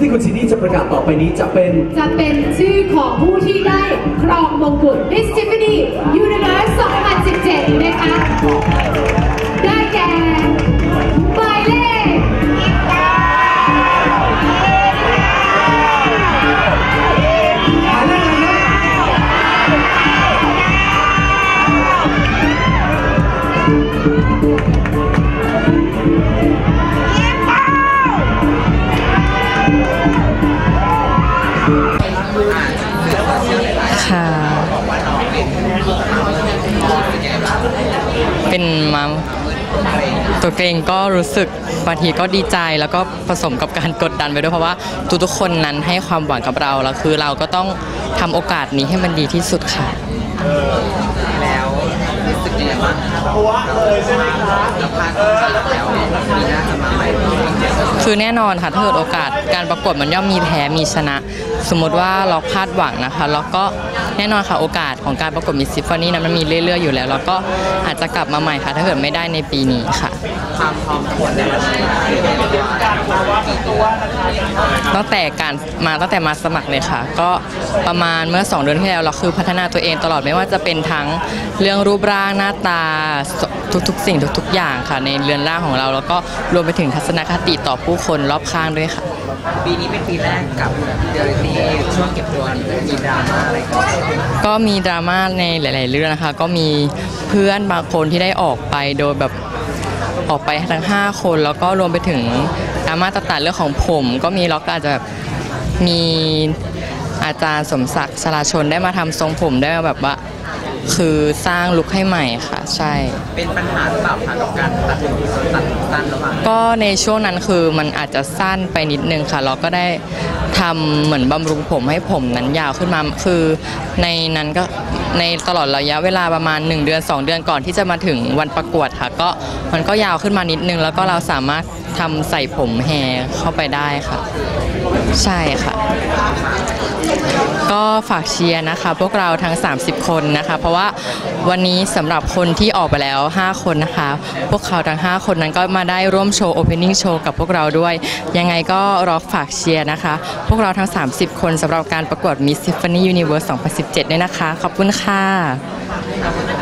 ที่คุณซีนี่จะประกาศต่อไปนี้จะเป็น จะเป็นชื่อของผู้ที่ได้ครองมงกุฎ Miss Tiffany Universe 2017 นะคะ ได้แก่หมายเลขหมายเลขอะไรนะ ค่ะ เป็นมาตัวเกรงก็รู้สึกบางทีก็ดีใจแล้วก็ผสมกับการกดดันไปด้วยเพราะว่าทุกๆคนนั้นให้ความหวังกับเราแล้วคือเราก็ต้องทำโอกาสนี้ให้มันดีที่สุดค่ะแล้วรู้สึกยังไงบ้างเพราะว่าเลยใช่ไหมคะแล้วพลาดแล้วปีหน้าจะมาใหม่ คือแน่นอนค่ะถ้าเกิดโอกาสการประกวดมันย่อมมีแพ้มีชนะ สมมติว่าเราพลาดหวังนะคะแล้วก็แน่นอนค่ะโอกาสของการประกวดมิสซิฟฟานี่นั้นมันมีเรื่อยๆอยู่แล้ว แล้วก็อาจจะกลับมาใหม่ค่ะ ถ้าเกิดไม่ได้ในปีนี้ค่ะความพร้อมควรในวันนี้การตัวกี่ตัวตั้งแต่การมาตั้งแต่มาสมัครเลยค่ะ ก็ประมาณเมื่อ 2 เดือนที่แล้วเราคือพัฒนาตัวเองตลอดไม่ว่าจะเป็นทั้งเรื่องรูปร่างหน้าตาทุกๆ สิ่งทุก ๆ อย่างค่ะ ในเรือนร่างของเรา แล้วก็รวมไปถึงทัศนคติต่อผู้คนรอบข้างด้วยค่ะ ปีนี้เป็นปีแรกกับเดลิตี้ช่วงเก็บตัวมีดราม่าอะไรกันก็มีดราม่าในหลาย ๆ เรื่องนะคะ ก็มีเพื่อนบางคนที่ได้ออกไปโดยแบบออกไปทั้ง 5 คนแล้วก็รวมไปถึงดราม่าต่างๆเรื่องของผม ก็มีล็อกก็อาจจะแบบมีอาจารย์สมศักดิ์ชลาชนได้มาทำทรงผมได้มาแบบว่า คือสร้างลุคให้ใหม่ค่ะ ใช่ เป็นปัญหาหรือเปล่าคะกับการตัดตัดสั้นระหว่างก็ในช่วงนั้นคือมันอาจจะสั้นไปนิดนึงค่ะ เราก็ได้ทำเหมือนบำรุงผมให้ผมนั้นยาวขึ้นมาคือในนั้นก็ในตลอดระยะเวลาประมาณ 1 เดือน 2 เดือนก่อนที่จะมาถึงวันประกวดค่ะ ก็มันก็ยาวขึ้นมานิดนึง แล้วก็เราสามารถทำใส่ผมแฮร์เข้าไปได้ค่ะ ใช่ค่ะ ก็ฝากเชียร์นะคะ พวกเราทั้ง 30 คนนะคะ เพราะว่าวันนี้สำหรับคนที่ออกไปแล้ว 5 คนนะคะ พวกเขาทั้ง 5 คนนั้นก็มาได้ร่วมโชว์ Opening Show กับพวกเราด้วย ยังไงก็รอฝากเชียร์นะคะ พวกเราทั้ง 30 คนสำหรับการประกวด Miss Tiffany Universe 2017ด้วยนะคะ ขอบคุณค่ะ